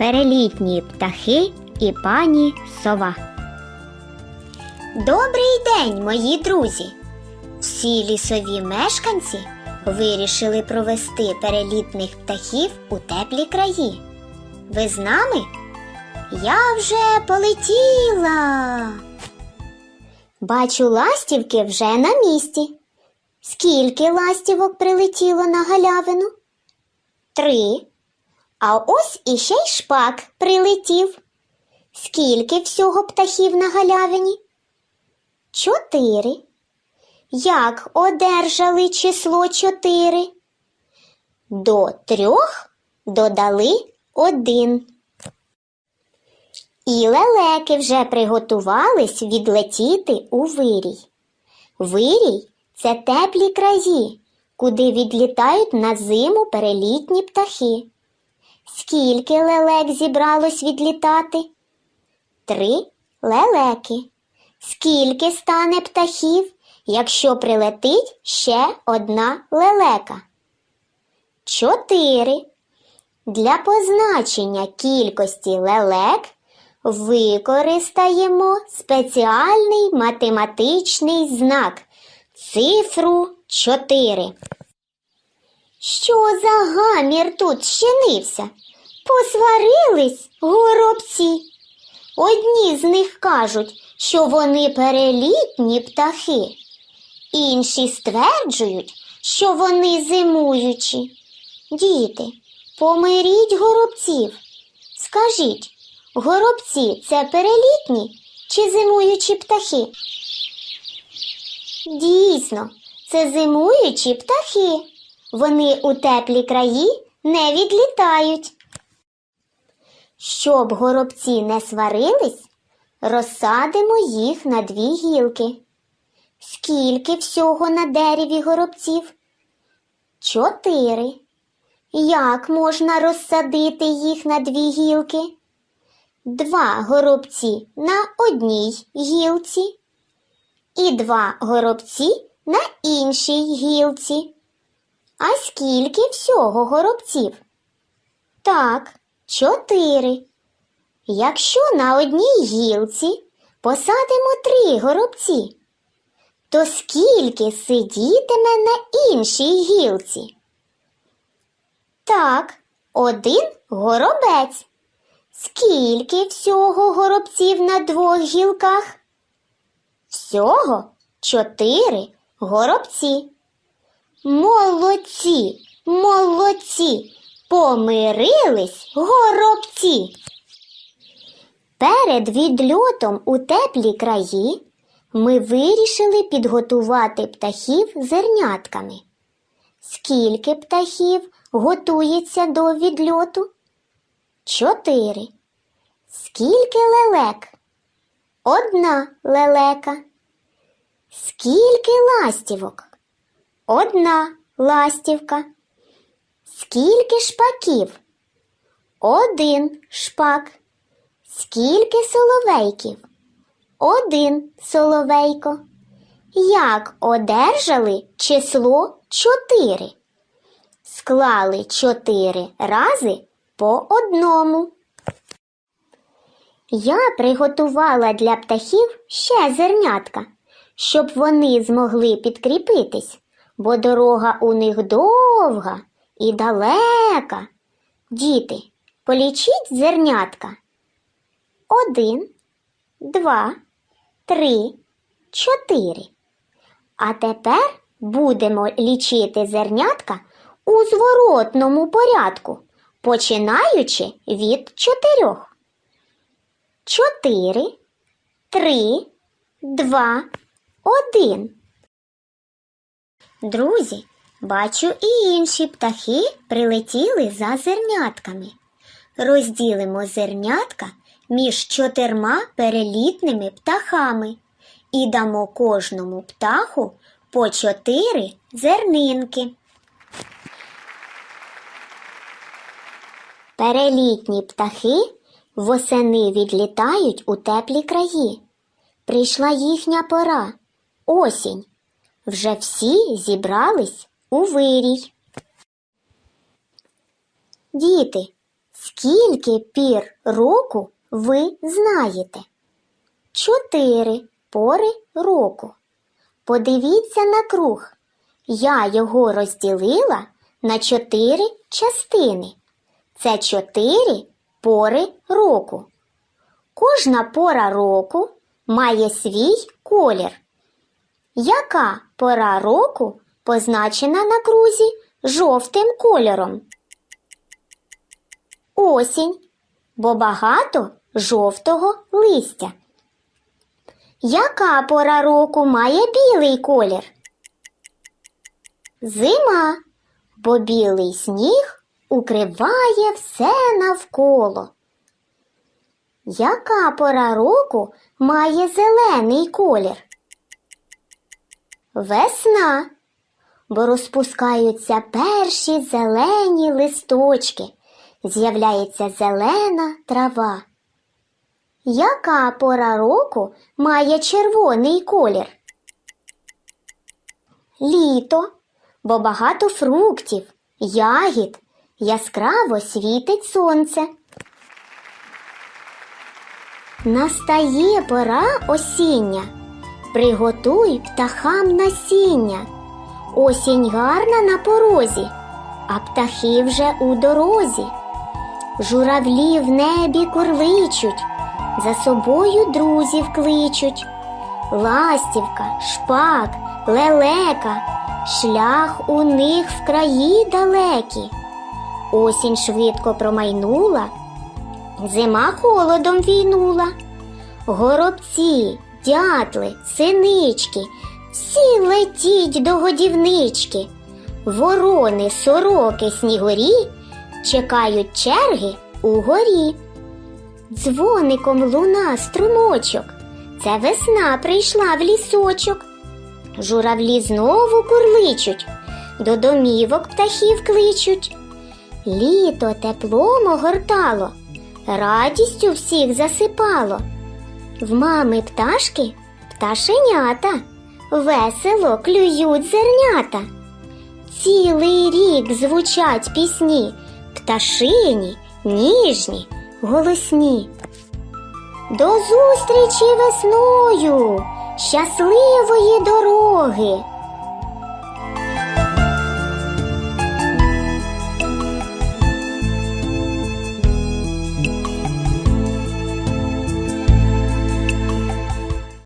Перелітні птахи і пані сова. Добрий день, мої друзі! Всі лісові мешканці вирішили провести перелітних птахів у теплі краї. Ви з нами? Я вже полетіла. Бачу, ластівки вже на місці. Скільки ластівок прилетіло на галявину? Три. А ось іще й шпак прилетів. Скільки всього птахів на галявині? Чотири. Як одержали число чотири? До трьох додали один. І лелеки вже приготувались відлетіти у вирій. Вирій це теплі краї, куди відлітають на зиму перелітні птахи. Скільки лелек зібралось відлітати? Три лелеки. Скільки стане птахів, якщо прилетить ще одна лелека? Чотири. Для позначення кількості лелек використаємо спеціальний математичний знак цифру 4. Що за гамір тут щинився? Посварились горобці. Одні з них кажуть, що вони перелітні птахи, інші стверджують, що вони зимуючі. Діти, помиріть горобців. Скажіть, горобці це перелітні чи зимуючі птахи? Дійсно, це зимуючі птахи. Вони у теплі краї не відлітають. Щоб горобці не сварились, розсадимо їх на дві гілки. Скільки всього на дереві горобців? Чотири. Як можна розсадити їх на дві гілки? Два горобці на одній гілці і два горобці на іншій гілці. А скільки всього горобців? Так, чотири. Якщо на одній гілці посадимо три горобці, то скільки сидітиме на іншій гілці? Так, один горобець. Скільки всього горобців на двох гілках? Всього чотири горобці. Молодці, молодці, помирились горобці. Перед відльотом у теплі краї ми вирішили підготувати птахів зернятками. Скільки птахів готується до відльоту? Чотири. Скільки лелек? Одна лелека. Скільки ластівок? Одна ластівка. Скільки шпаків? Один шпак. Скільки соловейків? Один соловейко. Як одержали число чотири? Склали чотири рази по одному. Я приготувала для птахів ще зернятка, щоб вони змогли підкріпитись, бо дорога у них довга і далека. Діти, полічіть зернятка. Один, два, три, чотири. А тепер будемо лічити зернятка у зворотному порядку, починаючи від чотирьох. Чотири, три, два, один. Друзі, бачу і інші птахи прилетіли за зернятками. Розділимо зернятка між чотирма перелітними птахами і дамо кожному птаху по чотири зернинки. Перелітні птахи восени відлітають у теплі краї. Прийшла їхня пора осінь. Вже всі зібрались у вирій. Діти, Скільки пір року ви знаєте? Чотири пори року. Подивіться на круг. Я його розділила на чотири частини. Це чотири пори року. Кожна пора року має свій колір. Яка пора року позначена на крузі жовтим кольором? Осінь, бо багато жовтого листя. Яка пора року має білий колір? Зима, бо білий сніг укриває все навколо. Яка пора року має зелений колір? Весна, бо розпускаються перші зелені листочки, з'являється зелена трава. Яка пора року має червоний колір? Літо, бо багато фруктів, ягід, яскраво світить сонце. Настає пора осіння. Приготуй птахам насіння. Осінь гарна на порозі, а птахи вже у дорозі. Журавлі в небі курличуть, за собою друзів кличуть. Ластівка, шпак, лелека, шлях у них в краї далекі. Осінь швидко промайнула, зима холодом війнула. Горобці, дятли, синички, всі летіть до годівнички. Ворони, сороки, снігурі чекають черги угорі. Дзвоником луна струмочок. Це весна прийшла в лісочок. Журавлі знову курличуть, до домівок птахів кличуть. Літо теплом огортало, радістю всіх засипало. В мами пташки пташенята, весело клюють зернята. Цілий рік звучать пісні, пташині, ніжні, голосні. До зустрічі весною, щасливої дороги!